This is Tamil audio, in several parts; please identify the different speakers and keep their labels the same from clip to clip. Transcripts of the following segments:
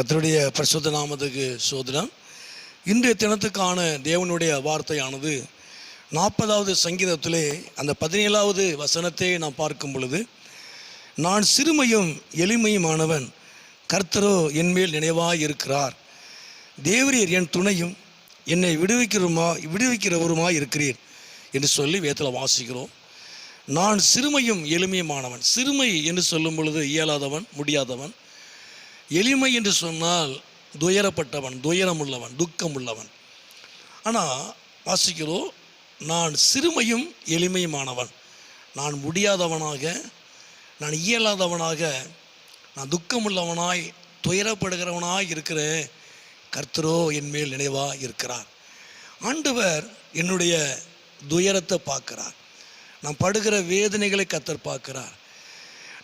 Speaker 1: கர்த்தருடைய பரிசுத்த நாமத்துக்கு சோதனம். இன்றைய தினத்துக்கான தேவனுடைய வார்த்தையானது நாற்பதாவது சங்கீதத்திலே அந்த பதினேழாவது வசனத்தை நாம் பார்க்கும் பொழுது நான் சிறுமையும் எளிமையுமானவன் கர்த்தரோ என்மேல் நினைவாக இருக்கிறார். தேவரீர் என் துணையும் என்னை விடுவிக்கிறமா விடுவிக்கிறவருமாய் இருக்கிறீர் என்று சொல்லி வேத்தில் வாசிக்கிறோம். நான் சிறுமையும் எளிமையுமானவன். சிறுமை என்று சொல்லும் பொழுது இயலாதவன் முடியாதவன். எளிமை என்று சொன்னால் துயரப்பட்டவன் துயரம் உள்ளவன் துக்கம் உள்ளவன் ஆனால் வாசிக்கிறோம் நான் சிறுமையும் எளிமையுமானவன். நான் முடியாதவனாக நான் இயலாதவனாக நான் துக்கமுள்ளவனாய் துயரப்படுகிறவனாய் இருக்கிறேன். கர்த்தரோ என் மேல் நினைவாக இருக்கிறார். ஆண்டவர் என்னுடைய துயரத்தை பார்க்கிறார். நான் படுகிற வேதனைகளை கத்தர் பார்க்கிறார்.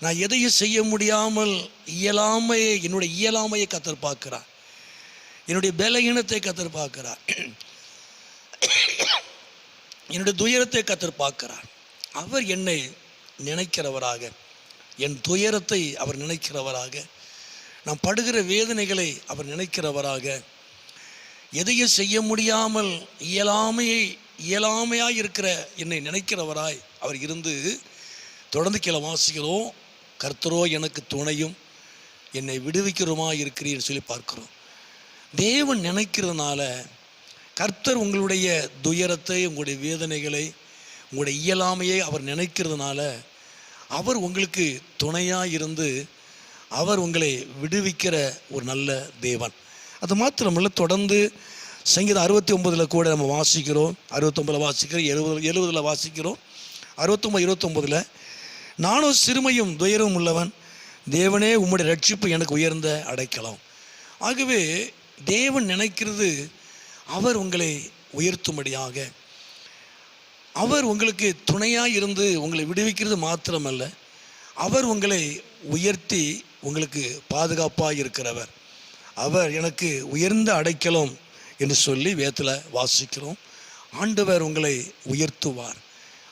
Speaker 1: நான் எதையும் செய்ய முடியாமல் இயலாமையை என்னுடைய இயலாமையை கத்தர் பார்க்கிறார். என்னுடைய பலகீனத்தை கத்தர் பார்க்கிறார். என்னுடைய துயரத்தை கத்தர் பார்க்கிறார். அவர் என்னை நினைக்கிறவராக என் துயரத்தை அவர் நினைக்கிறவராக நான் படுகிற வேதனைகளை அவர் நினைக்கிறவராக எதையும் செய்ய முடியாமல் இயலாமையை இயலாமையாக இருக்கிற என்னை நினைக்கிறவராய் அவர் இருந்து தொடர்ந்து கீழே வாசிக்கிறோம். கர்த்தரோ எனக்கு துணையும் என்னை விடுவிக்கிறோமா இருக்கிறீன்னு சொல்லி பார்க்கிறோம். தேவன் நினைக்கிறதுனால கர்த்தர் உங்களுடைய துயரத்தை உங்களுடைய வேதனைகளை உங்களுடைய இயலாமையை அவர் நினைக்கிறதுனால அவர் உங்களுக்கு துணையாக இருந்து அவர் உங்களை விடுவிக்கிற ஒரு நல்ல தேவன். அது மாத்திரமல்ல தொடர்ந்து சங்கீதம் அறுபத்தி ஒம்பதில் கூட நம்ம வாசிக்கிறோம். அறுபத்தொம்பதில் வாசிக்கிறோம் எழுபது எழுபதில் வாசிக்கிறோம். அறுபத்தொம்பது இருபத்தொம்பதில் நானும் சிறுமையும் துயரமும் உள்ளவன். தேவனே உம்முடைய ரட்சிப்பு எனக்கு உயர்ந்த அடைக்கலாம். ஆகவே தேவன் நினைக்கிறது அவர் உங்களை உயர்த்தும்படியாக. அவர் உங்களுக்கு துணையாக இருந்து உங்களை விடுவிக்கிறது மாத்திரமல்ல அவர் உங்களை உயர்த்தி உங்களுக்கு பாதுகாப்பாக இருக்கிறவர். அவர் எனக்கு உயர்ந்த அடைக்கலம் என்று சொல்லி வேத்தில் வாசிக்கிறோம். ஆண்டவர் உங்களை உயர்த்துவார்.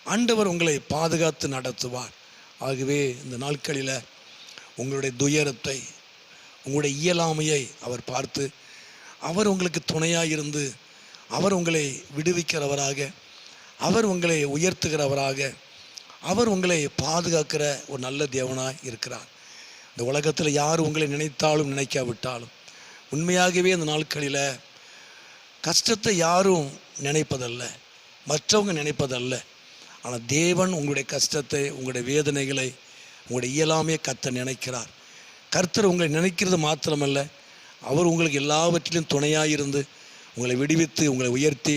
Speaker 1: ஆண்டவர் உங்களை பாதுகாத்து நடத்துவார். ஆகவே இந்த நாட்களில் உங்களுடைய துயரத்தை உங்களுடைய இயலாமையை அவர் பார்த்து அவர் உங்களுக்கு துணையாக இருந்து அவர் உங்களை விடுவிக்கிறவராக அவர் உங்களை உயர்த்துகிறவராக அவர் உங்களை பாதுகாக்கிற ஒரு நல்ல தேவனாக இருக்கிறார். இந்த உலகத்தில் யார் உங்களை நினைத்தாலும் நினைக்காவிட்டாலும் உண்மையாகவே இந்த நாட்களில் கஷ்டத்தை யாரும் நினைப்பதல்ல மற்றவங்க நினைப்பதல்ல. ஆனால் தேவன் உங்களுடைய கஷ்டத்தை உங்களுடைய வேதனைகளை உங்களுடைய இயலாமையை கத்த நினைக்கிறார். கர்த்தர் உங்களை நினைக்கிறது மாத்திரமல்ல அவர் உங்களுக்கு எல்லாவற்றிலும் துணையாக இருந்து உங்களை விடுவித்து உங்களை உயர்த்தி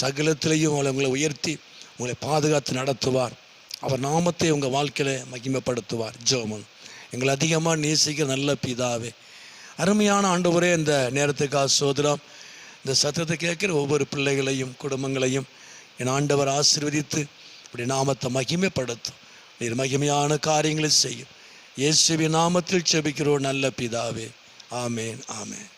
Speaker 1: சகலத்திலையும் உங்களை உங்களை உயர்த்தி உங்களை பாதுகாத்து நடத்துவார். அவர் நாமத்தை உங்கள் வாழ்க்கையில் மகிமைப்படுத்துவார். ஜோமன் எங்களை அதிகமாக நேசிக்கிற நல்ல பிதாவே. அருமையான ஆண்டவரே இந்த நேரத்துக்காக சோதரம் இந்த சத்தத்தை கேட்குற ஒவ்வொரு பிள்ளைகளையும் குடும்பங்களையும் என் ஆண்டவர் ஆசீர்வதித்து இப்படி நாமத்தை மகிமைப்படுத்தும். நீர் மகிமையான காரியங்களை செய்யும். இயேசுவி நாமத்தில் செபிக்கிறோம் நல்ல பிதாவே. ஆமேன் ஆமேன்.